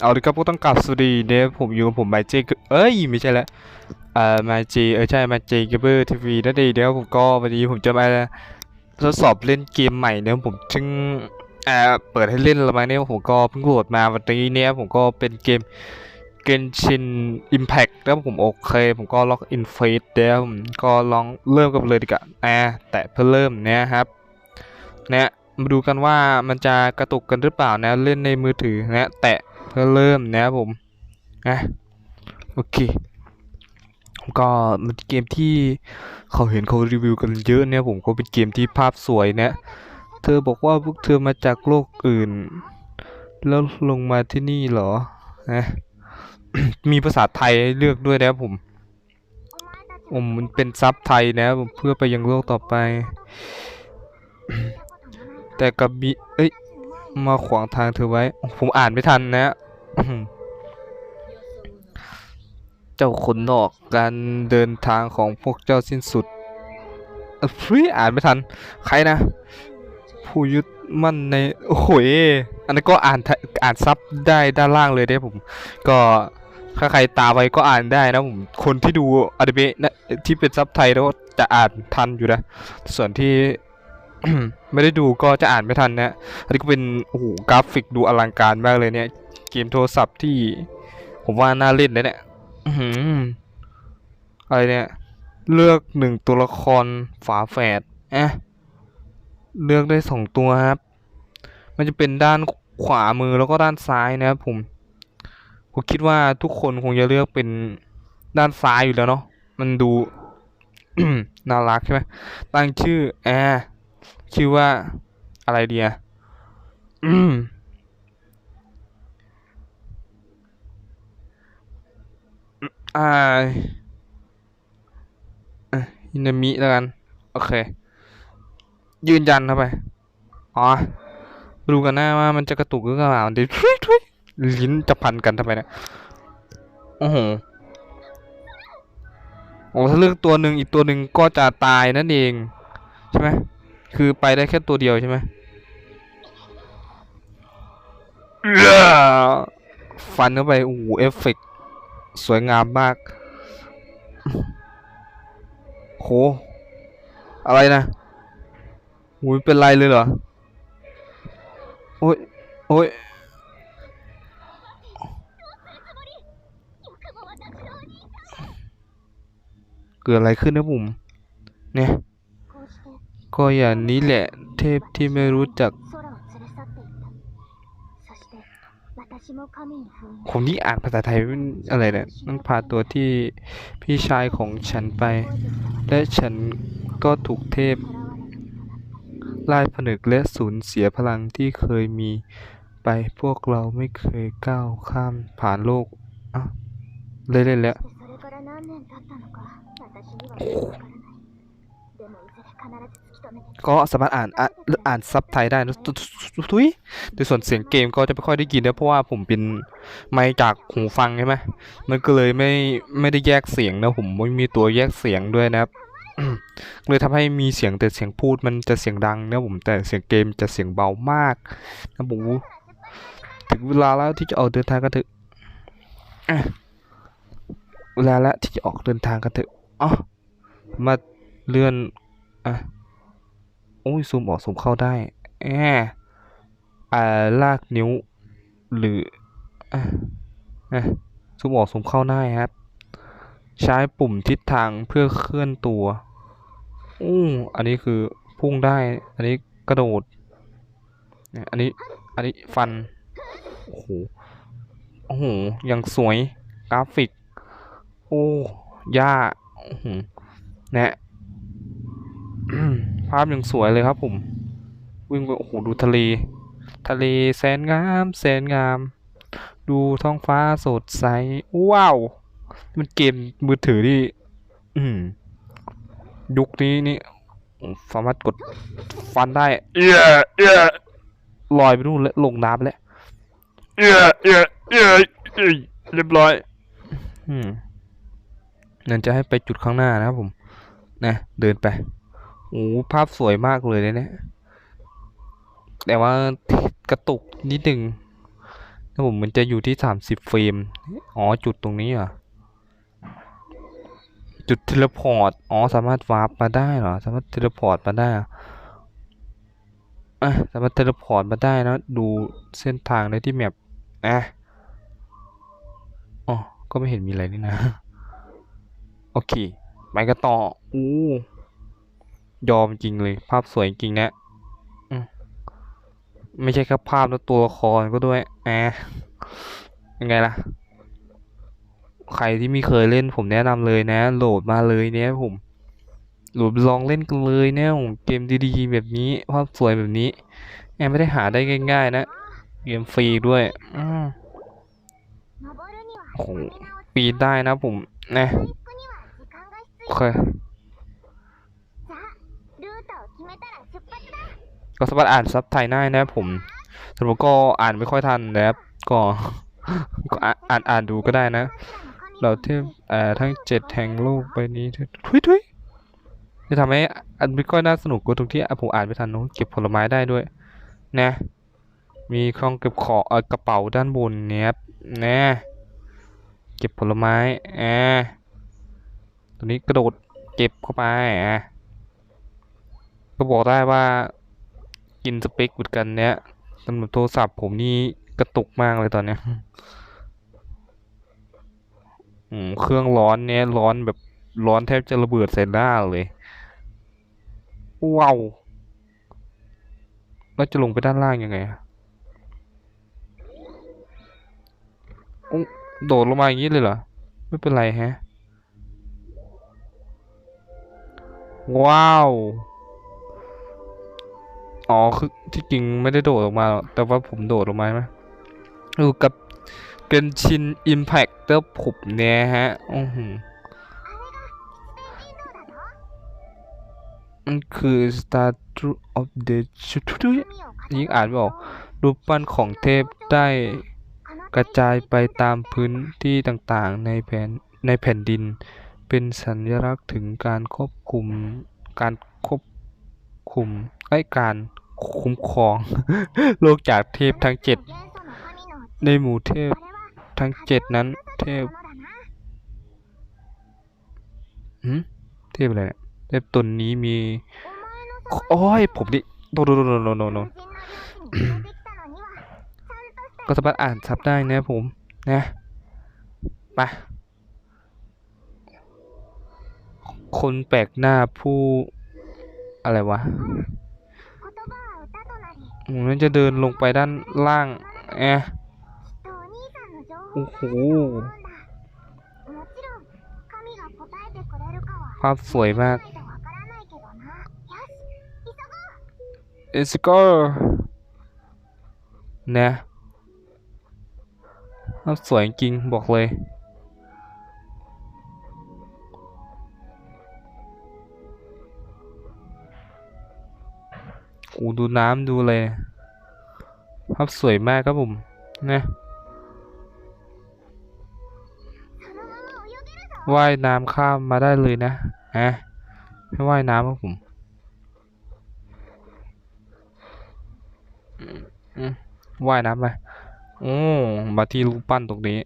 เอาละครับก็ต้องกลับสวัสดีเนี่ยผมอยู่กับผมไมเจเอ้ยไม่ใช่ละเอ่อไมเจเออใช่ไมเจเกเบอร์ทีวีนั่นเองเดี๋ยวผมก็วันนี้ผมจะมาทดสอบเล่นเกมใหม่เนี่ยผมจึงเอ่อเปิดให้เล่นแล้วมั้งเนี่ยผมก็เพิ่งโหลดมาวันนี้เนี่ยผมก็เป็นเกม Genshin Impact แล้วผมโอเค ผมก็ล็อกอินเฟสเดี๋ยวผมก็ลองเริ่มกันเลยดีกว่าอ่าแตะเพื่อเริ่มเนี่ยครับเนี่ยมาดูกันว่ามันจะกระตุกกันหรือเปล่านะเล่นในมือถือนะแตะ เพื่อเริ่มนะครับผมนะโอเคก็มันเกมที่เขาเห็นเขารีวิวกันเยอะเนี่ยผมก็เป็นเกมที่ภาพสวยนี่ยเธอบอกว่าพวกเธอมาจากโลกอื่น แล้วลงมาที่นี่เหรอนะมีภาษาไทยให้เลือกด้วยนะครับผมผมมันเป็นซับไทยนะผมเพื่อไปยังโลกต่อไป แต่กับมีเอ้ย มาขวางทางเธอไว้ ผมอ่านไม่ทันนะ เจ้าคนนอกการเดินทางของพวกเจ้าสิ้นสุดเอ้ยเฮ้ยอ่านไม่ทัน ใครนะ ผู้ยึดมั่นใน โอ้โหยอันนั้ก็อ่านไทอ่านซับได้ด้านล่างเลยได้ผม ก็ถ้าใครตาไปก็อ่านได้นะผม คนที่ดูอนิเมะที่เป็นซับไทยแล้วจะอ่านทันอยู่นะ ส่วนที่ ไม่ได้ดูก็จะอ่านไม่ทันนะอันนี้ก็เป็นโอ้โหกราฟิกดูอลังการมากเลยเนี่ย เกมโทรศัพท์ที่ ผมว่าน่าเล่นนะเนี่ยอื้อหืออะไรเนี่ย เลือกหนึ่งตัวละครฝาแฝดอะเลือกได้สองตัวครับ มันจะเป็นด้านขวามือแล้วก็ด้านซ้ายนะครับผมผมคิดว่าทุกคนคงจะเลือกเป็นด้านซ้ายอยู่แล้วเนาะมันดูน่ารักใช่ไหมตั้งชื่อแอร์ ชื่อว่าอะไรเดียวอ่าอินามิแล้วกัน โอเค ยืนยันเข้าไป อ๋อ ดูกันหน้าว่ามันจะกระตุกหรือเปล่าเดี๋ยวทุยทุยลิ้นจะพันกันทำไมเนี่ย โอ้โหโอ้ถ้าเลือกตัวหนึ่งอีกตัวหนึ่งก็จะตายนั่นเอง ใช่ไหม คือไปได้แค่ตัวเดียวใช่ไหมเอื้อฟันเข้าไป โอ้โห เอฟเฟกต์สวยงามมาก โห อะไรนะโอ้ยเป็นไรเลยเหรอ โอ้ย โอ้ยเกิดอะไรขึ้นนะผม เนี่ย ก็อย่างนี้แหละ เทพที่ไม่รู้จัก ผมนี่อ่านภาษาไทยไม่อะไรเนี่ยนั่งพาตัวที่พี่ชายของฉันไป และฉันก็ถูกเทพไล่ผนึกและสูญเสียพลังที่เคยมีไปพวกเราไม่เคยก้าวข้ามผ่านโลกอะเล่นๆแล้ว ก็สามารถอ่านอ่านซับไทยได้นะทุยในส่วนเสียงเกมก็จะไม่ค่อยได้ยินนะเพราะว่าผมเป็นไมค์จากหูฟังใช่ไหมมันก็เลยไม่ไม่ได้แยกเสียงนะผมไม่มีตัวแยกเสียงด้วยนะครับเลยทำให้มีเสียงแต่เสียงพูดมันจะเสียงดังนะผมแต่เสียงเกมจะเสียงเบามากนะผมถึงเวลาแล้วที่จะออกเดินทางกันเถอะเวลาแล้วที่จะออกเดินทางกันเถอะอ๋อมา เลื่อน อะ โอ้ย ซูมออก ซูมเข้าได้แอบอ่า ลากนิ้ว หรือ อะอะซูมออก ซูมเข้าได้ครับ ใช้ปุ่มทิศทางเพื่อเคลื่อนตัวอู้อันนี้คือพุ่งได้ อันนี้กระโดด อันนี้ อันนี้ฟัน โอ้โห โอ้โห ยังสวย กราฟิก โอ้ย่าโอ้โหนะ ภาพยังสวยเลยครับผม วิ่งไปโอ้โหดูทะเล ทะเลแสนงามแสนงาม ดูท้องฟ้าสดใส ว้าว มันเกมมือถือที่อืมยุคนี้นี่สามารถกดฟันได้ เอื้อเอื้อลอยไปนู่นแล้วลงน้ำไปแล้วเอื้อเอื้อเอื้อเอ้ยเรียบร้อย อืมนั่นจะให้ไปจุดข้างหน้านะครับผม นะ เดินไป โอ้ภาพสวยมากเลยเนี่ย แต่ว่ากระตุกนิดหนึ่งนะแล้วผมมันจะอยู่ที่สามสิบเฟรม อ๋อจุดตรงนี้เหรอะ จุดเทเลพอร์ต อ๋อสามารถวาร์ปมาได้เหรอ สามารถเทเลพอร์ตมาได้อะสามารถเทเลพอร์ตมาได้นะ ดูเส้นทางในที่แมปอะอ๋อ ก็ไม่เห็นมีอะไรนี่นะ โอเค ไปกันต่อ อู้ ยอมจริงเลย ภาพสวยจริงนะไม่ใช่แค่ภาพแล้วตัวละครก็ด้วยแอะยังไงล่ะ ใครที่มีเคยเล่นผมแนะนำเลยนะ โหลดมาเลยเนี่ยผมโหลดลองเล่นกันเลยเนี่ยผมเกมดีๆแบบนี้ ภาพสวยแบบนี้แอไม่ได้หาได้ง่ายๆนะ เกมฟรีด้วยโอ้โหปีได้นะผมนะโอเค ก็สามารถอ่านซับไทยได้นะผมสำหรับก็อ่านไม่ค่อยทันนะครับก็ก็อ่านอ่านดูก็ได้นะ เราเทียบทั้งเจ็ดแห่งโลกใบนี้ทุยทุยจะทำให้อันไม่ค่อยน่าสนุกกว่าตรงที่ผมอ่านไม่ทันเนอะเก็บผลไม้ได้ด้วย นะ มีคลองเก็บของเออกระเป๋าด้านบนเนี่ยนะเก็บผลไม้อ่าตัวนี้กระโดดเก็บเข้าไปอะก็บอกได้ว่า กินสเปคเหมือนกันเนี้ยสำหรับโทรศัพท์ผมนี่กระตุกมากเลยตอนเนี้ยอืมเครื่องร้อนเนี้ยร้อนแบบร้อนแทบจะระเบิดใส่หน้าเลยว้าวแล้วจะลงไปด้านล่างยังไงอะอุ๊ยโดดลงมาอย่างนี้เลยเหรอ ไม่เป็นไรแฮะ ว้าว อ๋อคือที่จริงไม่ได้โดดออกมา แต่ว่าผมโดดลงมาไหมอยู่กับเกนชินอิมแพคเตอร์ผมเนี่ยฮะอือหือมันคือ Statue of the ชุดทุยยิ่งอ่านไม่ออกรูปปั้นของเทพได้กระจายไปตามพื้นที่ต่างๆ ในแผ่นในแผ่นดิน เป็นสัญลักษณ์ถึงการควบคุมการควบคุมไอ้การ คุ้มครอง โลกจากเทพทั้งเจ็ดในหมู่เทพทั้งเจ็ดนั้น เทพหืมเทพอะไรเนี่ยเทพตนนี้มีโอ้ยผมนี่โดนโนโนโดนโดนโดนก็สามารถอ่านซับได้นะผมนะไปคนแปลกหน้าผู้อะไรวะ ผมนั่นจะเดินลงไปด้านล่างแอะโอ้โหภาพสวยมากเอสกอร์นะภาพสวยจริงบอกเลย โอ้ดูน้ำดูเลยภาพสวยมากครับผมนะว่ายน้ำข้ามมาได้เลยนะฮะให้ว่ายน้ำครับผมอืมอืมว่ายน้ำไปโอ้มาที่รูปปั้นตรงนี้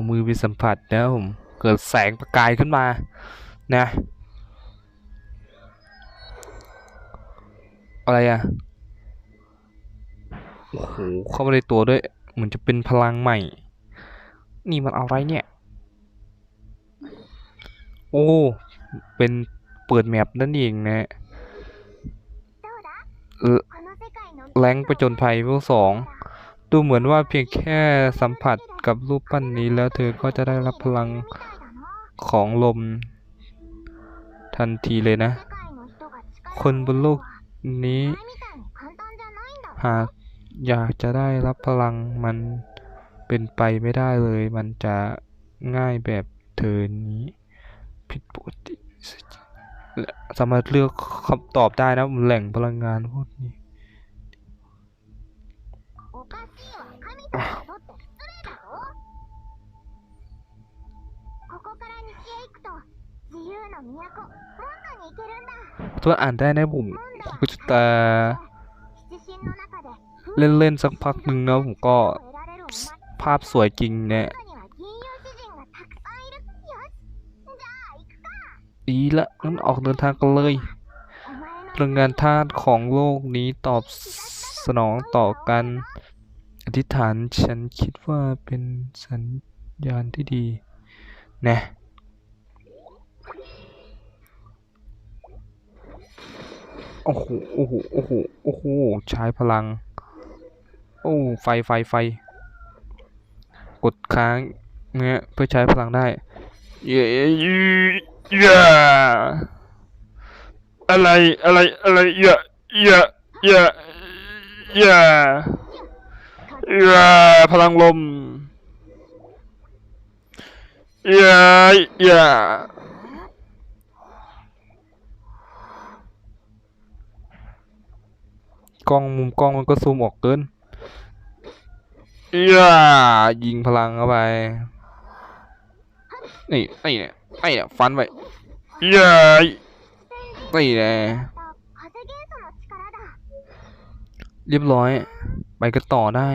เอามือไปสัมผัสนะผมเกิดแสงประกายขึ้นมานะอะไรอะโอ้โหเข้ามาในตัวด้วยเหมือนจะเป็นพลังใหม่ นี่มันอะไรเนี่ย โอ้ เป็นเปิดแมปนั่นเองนะแรงประจนภัยเวลสอง ดูเหมือนว่าเพียงแค่สัมผัสกับรูปปั้นนี้แล้วเธอก็จะได้รับพลังของลม ทันทีเลยนะ คนบนโลกนี้ หากอยากจะได้รับพลังมันเป็นไปไม่ได้เลย มันจะง่ายแบบเธอนี้ผิดปกติสามารถเลือกคำตอบได้นะแหล่งพลังงานพวกนี้ ตัวอ่านได้นะผมก็จแต่เล่นๆสักพักหนึ่งนะผมก็ภาพสวยจริงเนี่ยดีละงั้นออกเดินทางกันเลยพลังงานธาตุของโลกนี้ตอบสนองต่อกัน อธิษฐานฉันคิดว่าเป็นสัญญาณที่ดี นะ โอ้โห โอ้โห โอ้โห โอ้โห ใช้พลัง โอ้ ไฟ ไฟ ไฟ กดค้างเนี่ยเพื่อใช้พลังได้ เย้เย้อะไร อะไร อะไรเยอะเยอะเยอะเยอะ เอื้พลังลมเอื้อเอื้อล้องมุมกล้องมันก็ซูมออกเกินเอื้ยิงพลังเข้าไป นี่ไอ้เนี่ยไอ้เนี่ยฟันไปเอ้อนี่แหละเรียบร้อย ไปกันต่อได้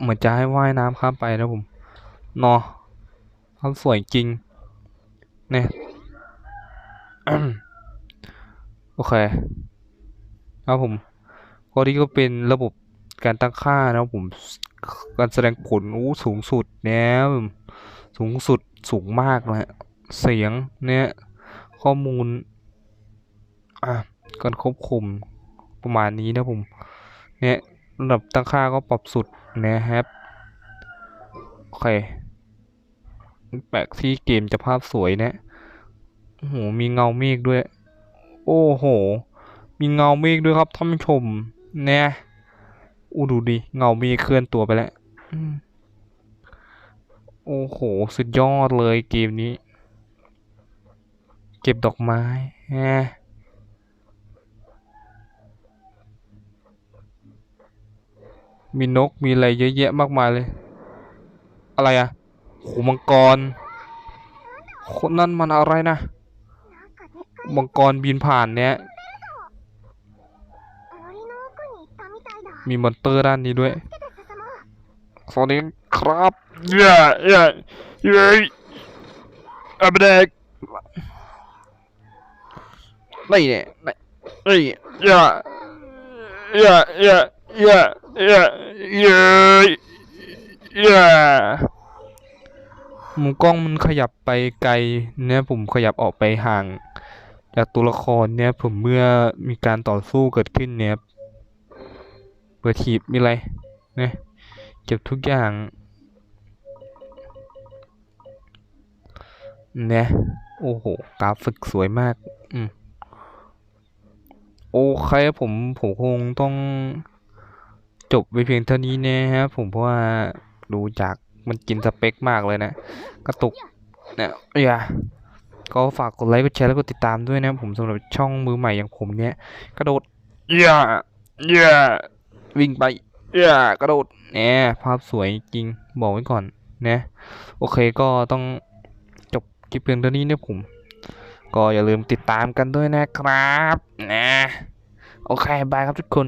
เหมือนจะให้ว่ายน้ำข้ามไปแล้วผมนอภาพสวยจริง เนี่ย โอเค ครับผมก็ที่ก็เป็นระบบการตั้งค่านะครับผม การแสดงผลอู้สูงสุดเนี่ยสูงสุดสูงมากเลยเสียงเนี่ย ข้อมูล อะการควบคุมประมาณนี้นะผมเนี่ยระดับตั้งค่าก็ปรับสุดนะครับโอเคแปลกที่เกมจะภาพสวยนะโอ้โหมีเงาเมฆด้วย โอ้โห มีเงาเมฆด้วยครับท่านผู้ชมเนี่ยอู้ดูดิเงาเมฆเคลื่อนตัวไปแล้วโอ้โห สุดยอดเลยเกมนี้ เก็บดอกไม้ฮะ มีนกมีอะไรเยอะแยะมากมายเลย อะไรอะโหมังกรคนนั่นมันอะไรนะมังกรบินผ่านเนี้ยมีมอนเตอร์ด้านนี้ด้วย สวัสดีครับเย้เย้เย้อาเด็กนี่เนี่ยนี่เย้เย้เย้ เย้เย้เย้เย้มุมกล้องมันขยับไปไกลเนี่ยผมขยับออกไปห่าง จากตัวละครเนี่ยผมเมื่อมีการต่อสู้เกิดขึ้นเนี่ยเปิดทีบมีอะไรเนี่ยเก็บทุกอย่างเนี่ยโอ้โห กราฟิกสวยมาก อืม โอเคผม ผมคงต้อง จบไปเพียงเท่านี้นะครับผมเพราะว่าดูจากมันกินสเปคมากเลยนะกระตุกเนี่ยอย่าก็ฝากกดไลค์กดแชร์แล้วก็ติดตามด้วยนะผมสำหรับช่องมือใหม่อย่างผมเนี่ย กระโดดอย่าอย่าวิ่งไปอย่ากระโดดเนี่ยภาพสวยจริงบอกไว้ก่อนนะโอเคก็ต้องจบคลิปเพียงเท่านี้นะผม ก็อย่าลืมติดตามกันด้วยนะครับนะโอเคบายครับทุกคน